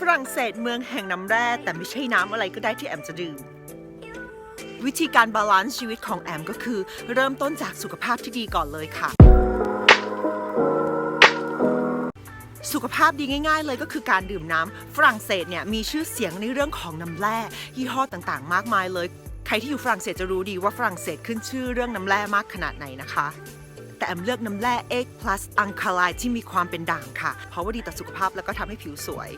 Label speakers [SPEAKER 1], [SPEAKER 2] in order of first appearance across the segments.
[SPEAKER 1] ฝรั่งเศสเมืองแห่งน้ำแร่แต่ไม่ใช่น้ำอะไรก็ได้ที่แอมจะดื่ม วิธีการบาลานซ์ชีวิตของแอมก็คือ เริ่มต้นจากสุขภาพที่ดีก่อนเลยค่ะ สุขภาพดีง่าย ๆ เลยก็คือการดื่มน้ำฝรั่งเศสเนี่ยมีชื่อเสียงในเรื่องของน้ำแร่ยี่ห้อต่างๆ มากมายเลย ใครที่อยู่ฝรั่งเศสจะรู้ดีว่าฝรั่งเศสขึ้นชื่อเรื่องน้ำแร่มากขนาดไหนนะคะแต่แอมเลือกน้ำแร่ Egg Plus a l k a l i ที่มีความเป็นด่างค่ะ เพราะว่าดีต่อสุขภาพแล้วก็ทำให้ผิวสวย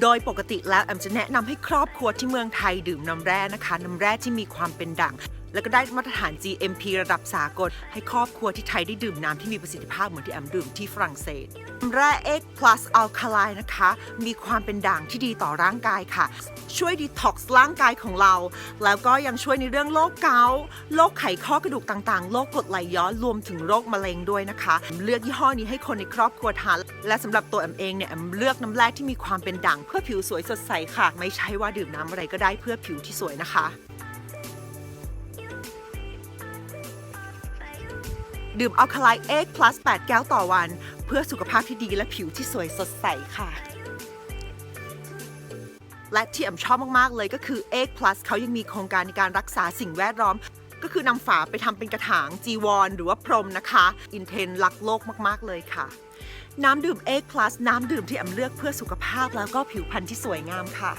[SPEAKER 1] โดยปกติแล้วแอมจะแนะนำให้ครอบครัวที่เมืองไทยดื่มน้ำแร่นะคะ น้ำแร่ที่มีความเป็นด่าง แล้วก็ได้มาตรฐาน GMP ระดับสากล ให้ครอบครัวที่ไทยได้ดื่มน้ำที่มีประสิทธิภาพเหมือนที่แอมดื่มที่ฝรั่งเศสแร่ Egg Plus Alkaline นะคะ มีความเป็นด่างที่ดีต่อร่างกายค่ะ ช่วยดีท็อกซ์ร่างกายของเรา แล้วก็ยังช่วยในเรื่องโรคเกาต์โรคไขข้อกระดูกต่างๆ โรคกรดไหลย้อนรวมถึงโรคมะเร็งด้วยนะคะ เลือกยี่ห้อนี้ให้คนในครอบครัวทาน และสำหรับตัวแอมเองเนี่ยแอมเลือกน้ำแร่ที่มีความเป็นด่างเพื่อผิวสวยสดใสค่ะ ไม่ใช่ว่าดื่มน้ำอะไรก็ได้เพื่อผิวที่สวยนะคะ ดื่มอัลคาไลเอ็กพลัส8แก้วต่อวัน เพื่อสุขภาพที่ดีและผิวที่สวยสดใสค่ะ และที่แอมชอบมาก ๆ เลยก็คือ Egg Plus เขายังมีโครงการในการรักษาสิ่งแวดล้อม ก็คือนำฝาไปทำเป็นกระถางจีวร หรือว่าพรมนะคะ อินเทนรักโลกมาก ๆ เลยค่ะ น้ำดื่ม Egg Plus น้ำดื่มที่แอมเลือกเพื่อสุขภาพแล้วก็ผิวพรรณที่สวยงามค่ะ